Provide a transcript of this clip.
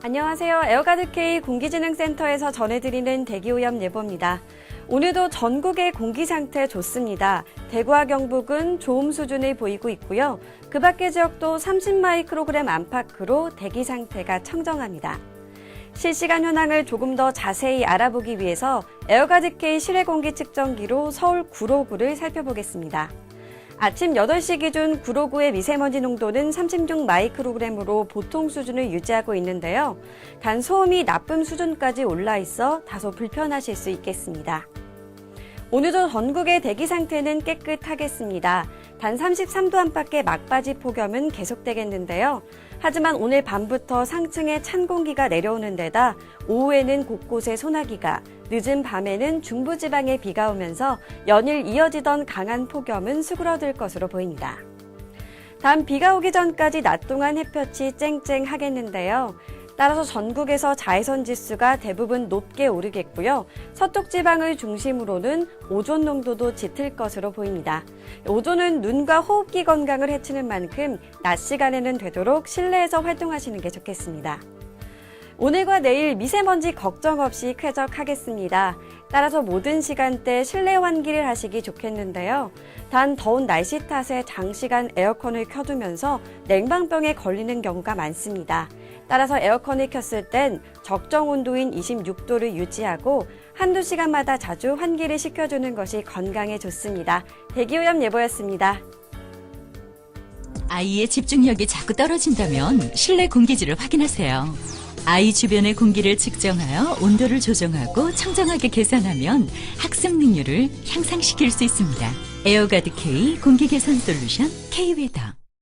안녕하세요. 에어가드K 공기진흥센터에서 전해드리는 대기오염 예보입니다. 오늘도 전국의 공기 상태 좋습니다. 대구와 경북은 좋음 수준을 보이고 있고요. 그 밖의 지역도 30마이크로그램 안팎으로 대기 상태가 청정합니다. 실시간 현황을 조금 더 자세히 알아보기 위해서 에어가드K 실외 공기 측정기로 서울 구로구를 살펴보겠습니다. 아침 8시 기준 구로구의 미세먼지 농도는 36 마이크로그램으로 보통 수준을 유지하고 있는데요. 단 소음이 나쁨 수준까지 올라 있어 다소 불편하실 수 있겠습니다. 오늘도 전국의 대기 상태는 깨끗하겠습니다. 단 33도 안팎의 막바지 폭염은 계속되겠는데요. 하지만 오늘 밤부터 상층에 찬 공기가 내려오는 데다 오후에는 곳곳에 소나기가, 늦은 밤에는 중부지방에 비가 오면서 연일 이어지던 강한 폭염은 수그러들 것으로 보입니다. 단 비가 오기 전까지 낮 동안 햇볕이 쨍쨍하겠는데요. 따라서 전국에서 자외선 지수가 대부분 높게 오르겠고요. 서쪽 지방을 중심으로는 오존 농도도 짙을 것으로 보입니다. 오존은 눈과 호흡기 건강을 해치는 만큼 낮 시간에는 되도록 실내에서 활동하시는 게 좋겠습니다. 오늘과 내일 미세먼지 걱정 없이 쾌적하겠습니다. 따라서 모든 시간대 실내 환기를 하시기 좋겠는데요. 단 더운 날씨 탓에 장시간 에어컨을 켜두면서 냉방병에 걸리는 경우가 많습니다. 따라서 에어컨을 켰을 땐 적정 온도인 26도를 유지하고 한두 시간마다 자주 환기를 시켜주는 것이 건강에 좋습니다. 대기오염 예보였습니다. 아이의 집중력이 자꾸 떨어진다면 실내 공기질을 확인하세요. 아이 주변의 공기를 측정하여 온도를 조정하고 청정하게 계산하면 학습 능률을 향상시킬 수 있습니다. 에어가드 K 공기 개선 솔루션 K 웨더